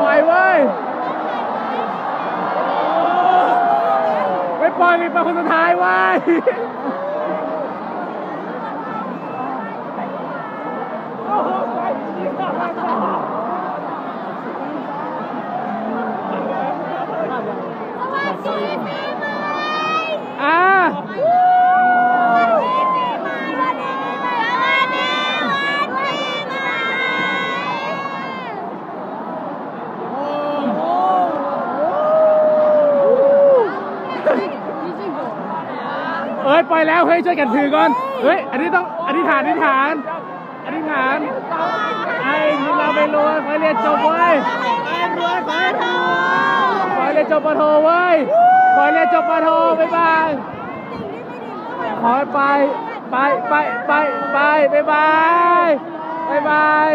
ปล่อยเว้ไม่ปล่อยไปคนสุดท้ายไว้ เอ้ยปล่อยแล้วเฮ้ยช่วยกันถือก่อนเฮ้ยอันนี้ต้องอธิษฐานอธิษฐานอธิษฐานไอ้เราไม่รู้ขอเรียนจบเว้ยขอให้เรียนจบปโทเว้ยขอเรียนจบปโทบ๊ายบายขอไปไปไปไปไปบ๊ายบายบ๊ายบาย